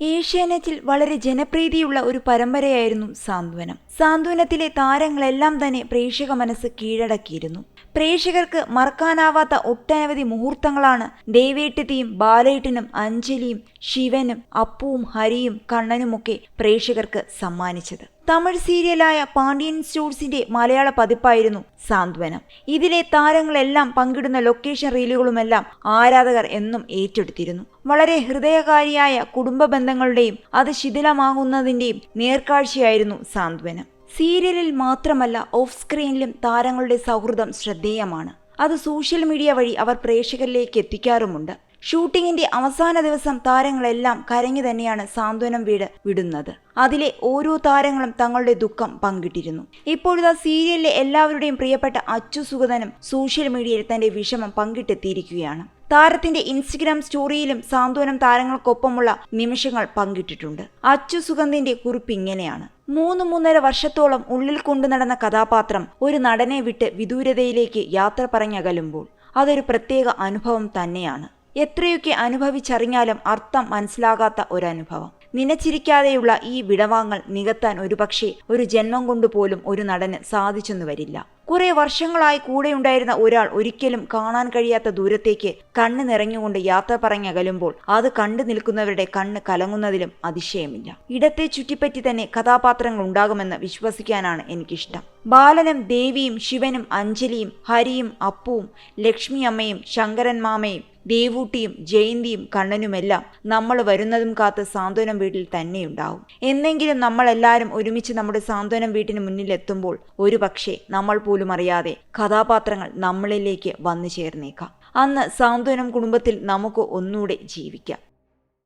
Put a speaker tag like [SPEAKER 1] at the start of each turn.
[SPEAKER 1] ഏഷ്യാനെറ്റിൽ വളരെ ജനപ്രീതിയുള്ള ഒരു പരമ്പരയായിരുന്നു സാന്ത്വനം. സാന്ത്വനത്തിലെ താരങ്ങളെല്ലാം തന്നെ പ്രേക്ഷക മനസ്സ് കീഴടക്കിയിരുന്നു. പ്രേക്ഷകർക്ക് മറക്കാനാവാത്ത ഒട്ടനവധി മുഹൂർത്തങ്ങളാണ് ദേവേട്ടത്തിയും ബാലേട്ടനും അഞ്ജലിയും ശിവനും അപ്പുവും ഹരിയും കണ്ണനുമൊക്കെ പ്രേക്ഷകർക്ക് സമ്മാനിച്ചത്. തമിഴ് സീരിയലായ പാണ്ഡ്യൻ സ്റ്റോഴ്സിന്റെ മലയാള പതിപ്പായിരുന്നു സാന്ത്വനം. ഇതിലെ താരങ്ങളെല്ലാം പങ്കിടുന്ന ലൊക്കേഷൻ റീലുകളുമെല്ലാം ആരാധകർ എന്നും ഏറ്റെടുത്തിരുന്നു. വളരെ ഹൃദയകാരിയായ കുടുംബ ബന്ധങ്ങളുടെയും അത് ശിഥിലമാകുന്നതിന്റെയും നേർക്കാഴ്ചയായിരുന്നു സാന്ത്വനം. സീരിയലിൽ മാത്രമല്ല ഓഫ് സ്ക്രീനിലും താരങ്ങളുടെ സൗഹൃദം ശ്രദ്ധേയമാണ്. അത് സോഷ്യൽ മീഡിയ വഴി അവർ പ്രേക്ഷകരിലേക്ക് എത്തിക്കാറുമുണ്ട്. ഷൂട്ടിങ്ങിന്റെ അവസാന ദിവസം താരങ്ങളെല്ലാം കരഞ്ഞു തന്നെയാണ് സാന്ത്വനം വീട് വിടുന്നത്. അതിലെ ഓരോ താരങ്ങളും തങ്ങളുടെ ദുഃഖം പങ്കിട്ടിരുന്നു. ഇപ്പോഴത്തെ സീരിയലിലെ എല്ലാവരുടെയും പ്രിയപ്പെട്ട അച്ചു സുഗതനും സോഷ്യൽ മീഡിയയിൽ തന്റെ വിഷമം പങ്കിട്ടെത്തിയിരിക്കുകയാണ്. താരത്തിന്റെ ഇൻസ്റ്റഗ്രാം സ്റ്റോറിയിലും സാന്ത്വനം താരങ്ങൾക്കൊപ്പമുള്ള നിമിഷങ്ങൾ പങ്കിട്ടിട്ടുണ്ട്. അച്ചു സുഗന്ധിന്റെ കുറിപ്പ് ഇങ്ങനെയാണ്. മൂന്ന് മൂന്നര വർഷത്തോളം ഉള്ളിൽ കൊണ്ടു നടന്ന കഥാപാത്രം ഒരു നടനെ വിട്ട് വിദൂരതയിലേക്ക് യാത്ര പറഞ്ഞകലുമ്പോൾ അതൊരു പ്രത്യേക അനുഭവം തന്നെയാണ്. എത്രയൊക്കെ അനുഭവിച്ചറിഞ്ഞാലും അർത്ഥം മനസ്സിലാകാത്ത ഒരനുഭവം. നിനച്ചിരിക്കാതെയുള്ള ഈ വിടവാങ്ങൽ നികത്താൻ ഒരുപക്ഷെ ഒരു ജന്മം കൊണ്ടുപോലും ഒരു നടന് സാധിച്ചെന്നു വരില്ല. കുറെ വർഷങ്ങളായി കൂടെയുണ്ടായിരുന്ന ഒരാൾ ഒരിക്കലും കാണാൻ കഴിയാത്ത ദൂരത്തേക്ക് കണ്ണ് നിറഞ്ഞുകൊണ്ട് യാത്ര പറഞ്ഞകലുമ്പോൾ അത് കണ്ടു നിൽക്കുന്നവരുടെ കണ്ണ് കലങ്ങുന്നതിലും അതിശയമില്ല. ഇടത്തെ ചുറ്റിപ്പറ്റി തന്നെ കഥാപാത്രങ്ങൾ ഉണ്ടാകുമെന്ന് വിശ്വസിക്കാനാണ് എനിക്കിഷ്ടം. ബാലനും ദേവിയും ശിവനും അഞ്ജലിയും ഹരിയും അപ്പുവും ലക്ഷ്മി അമ്മയും ശങ്കരൻ മാമയും ദേവൂട്ടിയും ജയന്തിയും കണ്ണനുമെല്ലാം നമ്മൾ വരുന്നതും കാത്ത് സാന്ത്വനം വീട്ടിൽ തന്നെയുണ്ടാവും. എന്നെങ്കിലും നമ്മളെല്ലാവരും ഒരുമിച്ച് നമ്മുടെ സാന്ത്വനം വീട്ടിന് മുന്നിലെത്തുമ്പോൾ ഒരു പക്ഷേ നമ്മൾ പോലും അറിയാതെ കഥാപാത്രങ്ങൾ നമ്മളിലേക്ക് വന്നു ചേർന്നേക്കാം. അന്ന് സാന്ത്വനം കുടുംബത്തിൽ നമുക്ക് ഒന്നുകൂടെ ജീവിക്കാം.